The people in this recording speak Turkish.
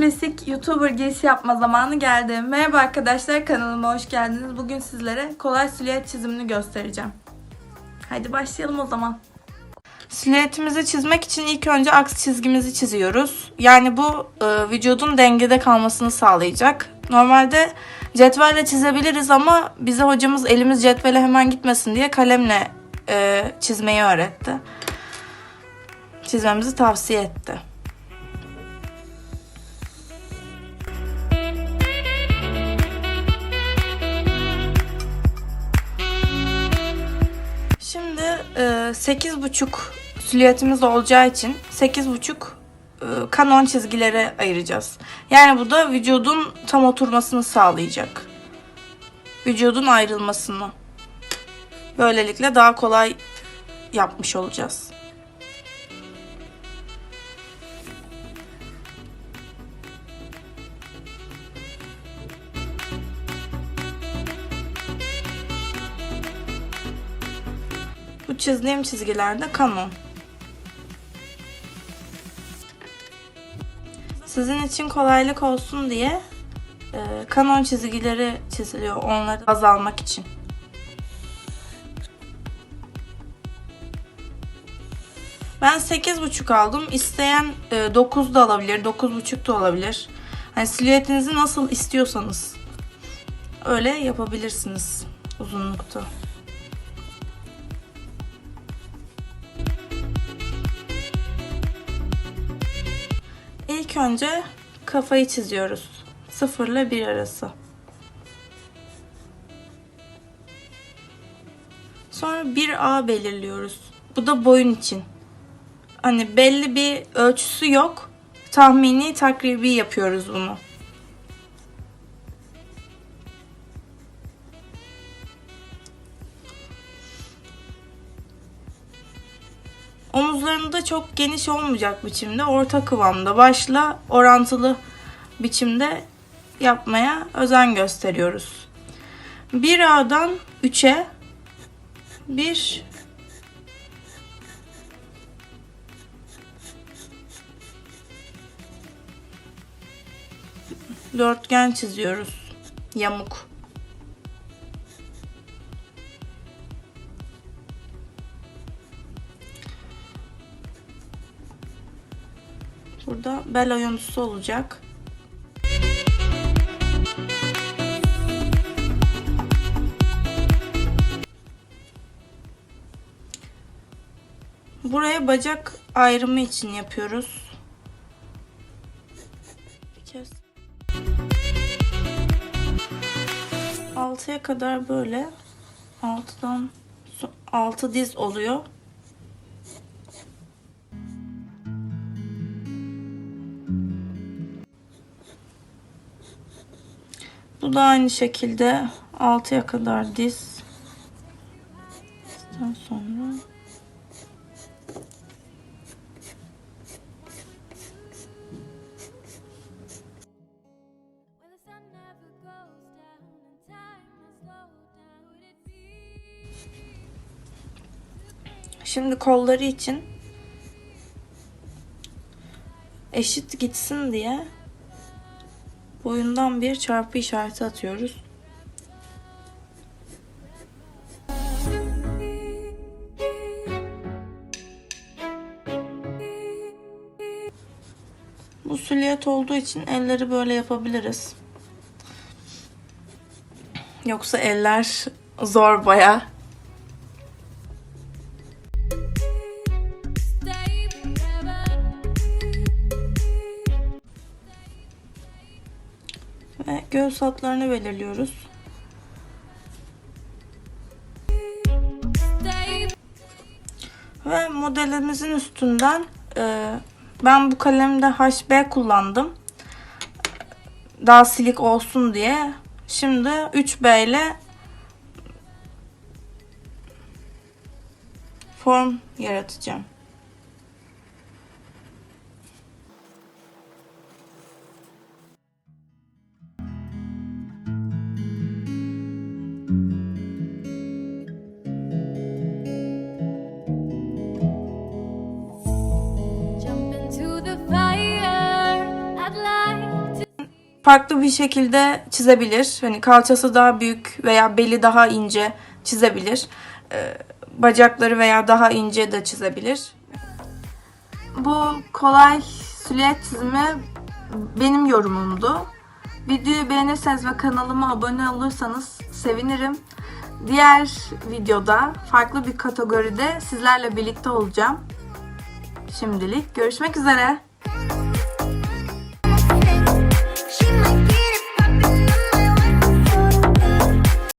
klasik YouTuber girişi yapma zamanı geldi. Merhaba arkadaşlar kanalıma hoş geldiniz. Bugün sizlere kolay silüet çizimini göstereceğim. Haydi başlayalım o zaman. Silüetimizi çizmek için ilk önce aks çizgimizi çiziyoruz. Yani bu e, vücudun dengede kalmasını sağlayacak. Normalde cetvelle çizebiliriz ama bize hocamız elimiz cetvele hemen gitmesin diye kalemle e, çizmeyi öğretti. Çizmemizi tavsiye etti. 8,5 silüetimiz olacağı için 8,5 e, kanon çizgilere ayıracağız. Yani bu da vücudun tam oturmasını sağlayacak. Vücudun ayrılmasını. Böylelikle daha kolay yapmış olacağız. Bu çizdiğim çizgilerde kanon. Sizin için kolaylık olsun diye e, kanon çizgileri çiziliyor onları azalmak için. Ben 8.5 aldım. İsteyen e, 9 da alabilir, 9.5 da olabilir. Hani silüetinizi nasıl istiyorsanız öyle yapabilirsiniz uzunlukta. İlk önce kafayı çiziyoruz. 0 ile 1 arası. Sonra 1A belirliyoruz. Bu da boyun için. Hani belli bir ölçüsü yok. Tahmini takribi yapıyoruz bunu. Omuzlarında çok geniş olmayacak biçimde, orta kıvamda, başla orantılı biçimde yapmaya özen gösteriyoruz. 1A'dan 3'e bir dörtgen çiziyoruz. Yamuk. Burada bel oyuntusu olacak. Buraya bacak ayrımı için yapıyoruz. Altıya kadar böyle altıdan altı diz oluyor. Bu da aynı şekilde 6'ya kadar diz. Daha sonra? Şimdi kolları için eşit gitsin diye boyundan bir çarpı işareti atıyoruz. Bu silüet olduğu için elleri böyle yapabiliriz. Yoksa eller zor baya. Göğüs hatlarını belirliyoruz. Ve modelimizin üstünden e, ben bu kalemde HB kullandım. Daha silik olsun diye. Şimdi 3B ile form yaratacağım. Farklı bir şekilde çizebilir. Hani kalçası daha büyük veya beli daha ince çizebilir. Ee, bacakları veya daha ince de çizebilir. Bu kolay silüet çizimi benim yorumumdu. Videoyu beğenirseniz ve kanalıma abone olursanız sevinirim. Diğer videoda farklı bir kategoride sizlerle birlikte olacağım. Şimdilik görüşmek üzere.